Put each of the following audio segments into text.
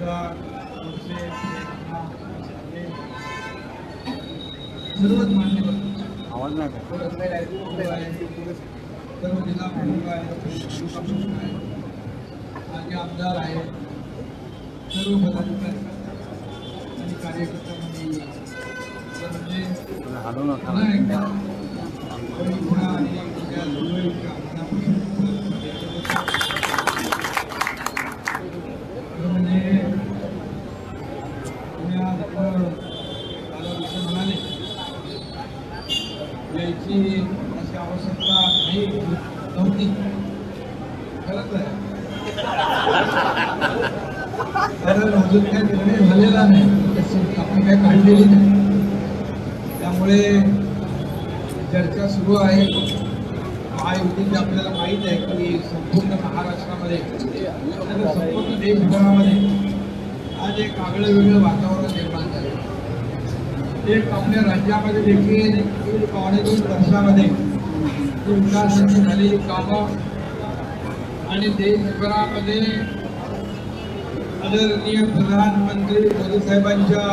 खासदार खडसे, अण्णा, साठे, सर्वच मान्यवर आवाज नाही का सर्व जिल्हा प्रमुख आहेत तालुका प्रमुख आहेत माजी आमदार आहेत सर्व पदाधिकारी आणि कार्यकर्ता मंडळी खरं म्हणजे हलू नका पुन्हा एकदा परीक्षा आणि उद्या दुर्वेळीच्या मनापासून खरं म्हणजे तुम्ही आज इथं मला विषय म्हणाले यायची अशी आवश्यकता नाही नव्हती. खरंच आहे. कारण अजून काही निर्णय झालेला नाही. आपण काही काढलेली नाही. त्यामुळे चर्चा सुरू आहे. महायुतीची आपल्याला माहीत आहे की संपूर्ण महाराष्ट्रामध्ये संपूर्ण देशभरामध्ये आज एक आगळं वेगळं वातावरण निर्माण झालं. एक आपल्या राज्यामध्ये देखील पावणे दोन वर्षामध्ये विकासाची झालेली कामं आणि देशभरामध्ये आदरणीय प्रधानमंत्री मोदी साहेबांच्या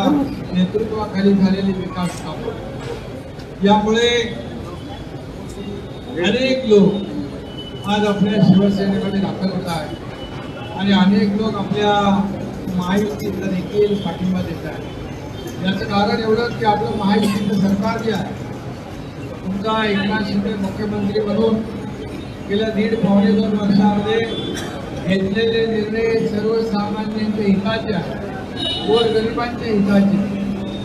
नेतृत्वाखाली झालेली विकास कामं. यामुळे अनेक लोक आज आपल्या शिवसेनेमध्ये दाखल होत आहेत. आणि अनेक लोक आपल्या महायुतीला देखील पाठिंबा देत आहे. याचं कारण एवढंच की आपलं महायुतीचं सरकार जे आहे तुमचा एकनाथ शिंदे मुख्यमंत्री म्हणून गेल्या दीड पावणे दोन वर्षामध्ये घेतलेले निर्णय सर्वसामान्यांच्या हिताचे आहेत. गोरगरिबांच्या हिताचे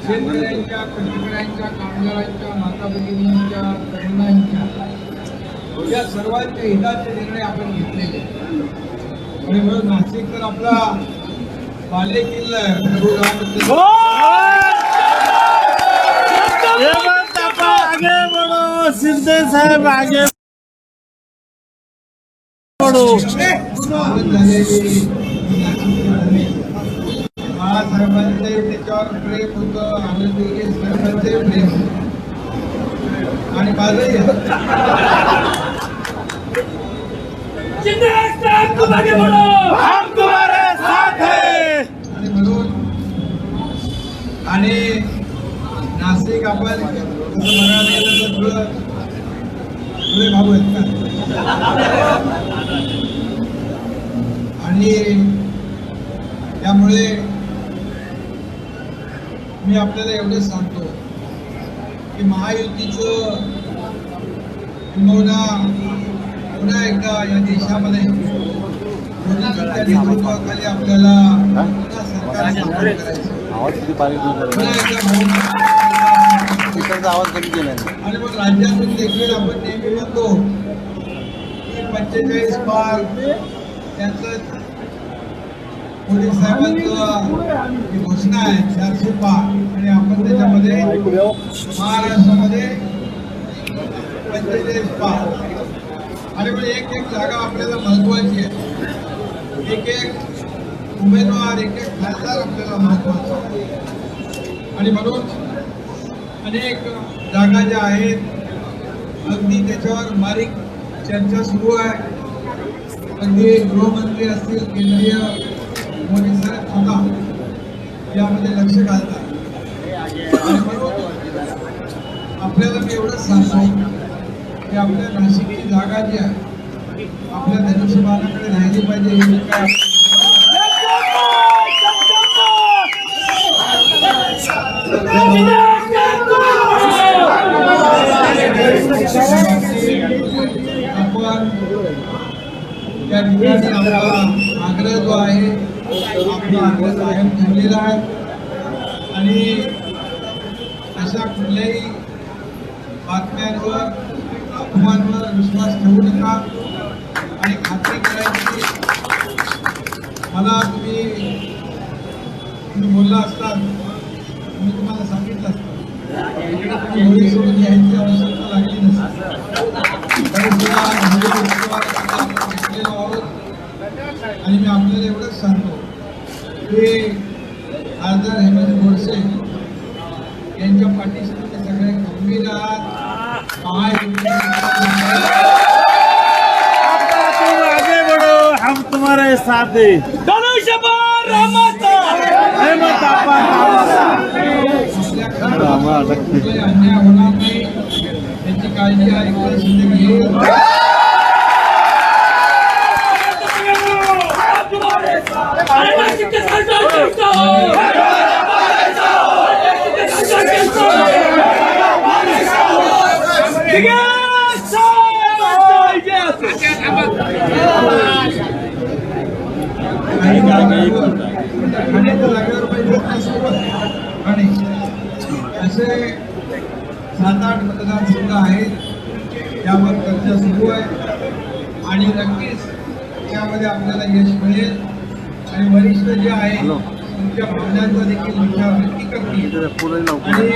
शेतकऱ्यांच्या कष्टकऱ्यांच्या कामगारांच्या माता भगिनींच्या तरुणांच्या या सर्वांच्या हिताचे निर्णय आपण घेतलेले आणि म्हणून नाशिक तर आपला बाले आगे बढ़ो सिद्धे साहेब आगे बढ़ो स्थापन त्याच्यावर प्रेम होतं प्रेम आणि माझंही हम तुम्हारे साथ हैं आणि म्हणून आणि नाशिक आपण कसं म्हणायला गेलं तर थोडं थोडे भाऊ आहेत का आणि त्यामुळे मी आपल्याला एवढंच सांगतो की महायुतीचं किंबहुना पुन्हा एकदा या देशामध्ये मोदीजींच्या नेतृत्वाखाली आपल्याला पुन्हा सरकार स्थापन करायचं. आवाज किती बारीक पुन्हा झाला स्पीकरचा आवाज कमी केला आणि मग राज्यातून देखील आपण नेहमी म्हणतो पंचेचाळीस पार. त्यांचं पोलीस साहेबांचं घोषणा आहे चारशे पार. आणि आपण त्याच्यामध्ये महाराष्ट्रामध्ये पंचेचाळीस पार. आणि मग एक एक जागा आपल्याला महत्वाची आहे. एक एक उमेदवार एक एक खासदार आपल्याला महत्त्वाचा आहे आणि म्हणून अनेक जागा ज्या आहेत अगदी त्याच्यावर बारीक चर्चा सुरू आहे. अगदी गृहमंत्री असतील केंद्रीय मोदी साहेब स्वतः यामध्ये लक्ष घालतात. आणि म्हणून आपल्याला मी एवढंच सांगतो की आपल्या नाशिकची जागा जी आहे आपल्या धनुष्यबाणाकडे राहिली पाहिजे हे काय आपण त्या ठिकाणी आपला आग्रह जो आहे आपला आग्रह कायम ठेवलेला आहे आणि अशा कुठल्याही बातम्यांवर अफवांवर विश्वास ठेवू नका आणि खात्री करायची मला तुम्ही तुम्ही बोलला असतात मी तुम्हाला सांगितलं असतं. सोडून आवश्यकता लागली नसते. आहोत. आणि मी आपल्याला एवढंच सांगतो की खासदार हेमंत गोडसे यांच्या पाठीशी तुम्ही सगळे गंभीर आहात. महायुतीचे तुम आगे बढ़ो हम तुम्हारे साथ। हैं आप्पा कामाचा. आपल्या कुठलाही अन्याय होणार नाही याची काळजी सात आठ मतदारसंघ आहेत. त्यावर चर्चा सुरू आहे. आणि नक्कीच त्यामध्ये आपल्याला यश मिळेल. आणि वरिष्ठ जे आहे तुमच्या भावनांचा देखील विचार नक्की करतील. आणि भावना अरे,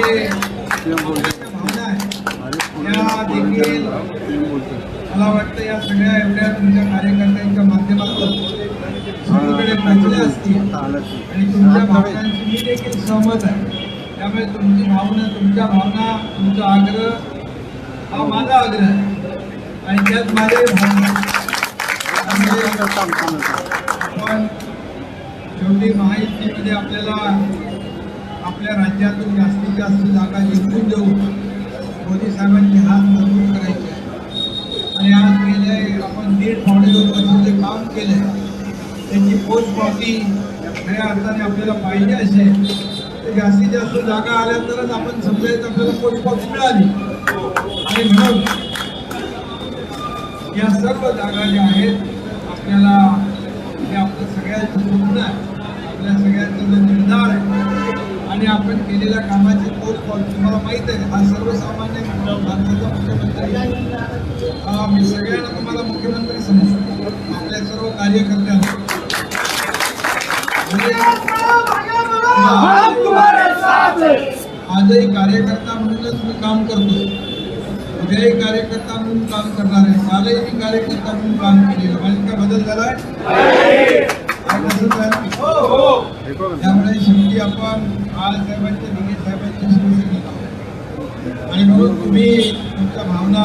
त्या देखील. मला वाटतं या सगळ्या एवढ्या तुमच्या कार्यकर्त्यांच्या माध्यमातून सगळीकडे पोहोचल्या असतील. आणि तुमच्या भावनांची मी देखील सहमत आहे. त्यामुळे तुमची भावना तुमच्या भावना तुमचा आग्रह हा माझा आग्रह आहे. आणि त्यात माझे पण शेवटी महायुतीमध्ये आपल्याला आपल्या राज्यातून जास्तीत जास्त जागा जिंकून देऊ मोदी साहेबांचे हात मजबूत करायचे आहे. आणि आज गेले आपण दीड पावणे दोन वर्ष जे काम केलं त्याची पोचपावती खऱ्या अर्थाने आपल्याला पाहिजे असेल. तर जास्तीत जास्त जागा आल्या तरच आपण समजायचं आपल्याला पोचपावती मिळाली. आणि म्हणून या सर्व जागा ज्या आहेत आपल्याला हे आपलं सगळ्यांचं स्वप्न आहे. आपल्या सगळ्यांचं जो निर्धार आहे. आणि आपण केलेल्या कामाची पोचपावती तुम्हाला माहीत आहे. हा सर्वसामान्य भारताचा मुख्यमंत्री आहे. मी सगळ्यांना तुम्हाला मुख्यमंत्री समजतो. आपल्या सर्व कार्यकर्त्यांना. म्हणजे आजही कार्यकर्ता म्हणूनच मी काम करतोय उद्याही कार्यकर्ता म्हणून काम करणार आहे कालही मी कार्यकर्ता म्हणून काम केलेलं माझ्यात काय बदल झालाय? हे बघ. त्यामुळे शेवटी आपण दिघे साहेबांच्या शिवसैनिक आहोत. आणि म्हणून तुम्ही तुमच्या भावना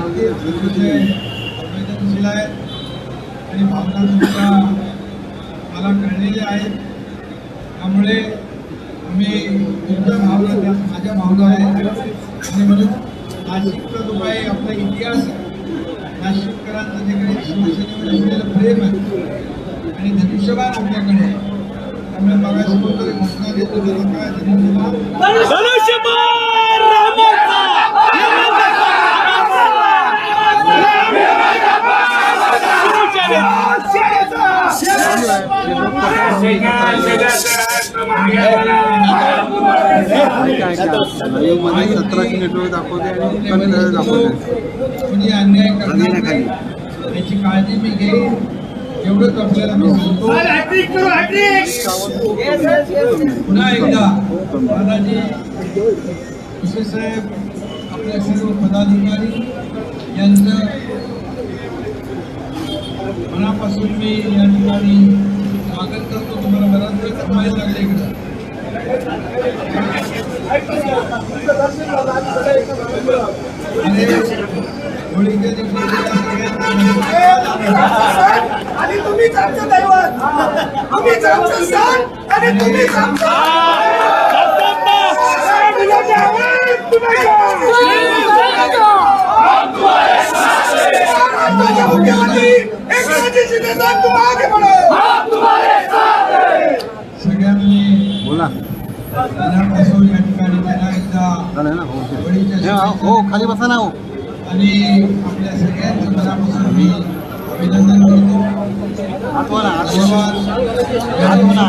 अतिशय संवेदनशील आहेत. आणि भावना तुमच्या मला कळलेल्या आहेत. त्यामुळे मी तुमच्या भावना माझ्या भावना आहे. आणि म्हणून नाशिकचा जो काही आपला इतिहास नाशिककरांचं जे काही शिवसेनेवर असलेलं प्रेम आहे आणि धनुष्यबाण आपल्याकडे आहे त्यामुळे मगाशी कोणतरी घोषणा देतो धनुष्यबाण! आणि काय काय लाईव्हमध्ये सतराशे नेटवर्क दाखवते आणि कमी झालं दाखवते. कोणी अन्याय याची काळजी मी घेईन. एवढंच आपल्याला पुन्हा एकदा दादाजी साहेब आपल्या सर्व पदाधिकारी यांचं मनापासून मी या ठिकाणी स्वागत करतो. तुम्हाला बराच वेळ थांबायला लागले इकडं. आणि तुम्हीच आमचं दैवत आम्हीच आमचं सण आणि तुम्हीच आमचं सगळ्यांनी बोला ना? हो हे, हो खाली बसा ना हो. आणि आपल्या सगळ्यांचं मनापासून मी अभिनंदन करतो. आठवा ना आठवा. ना.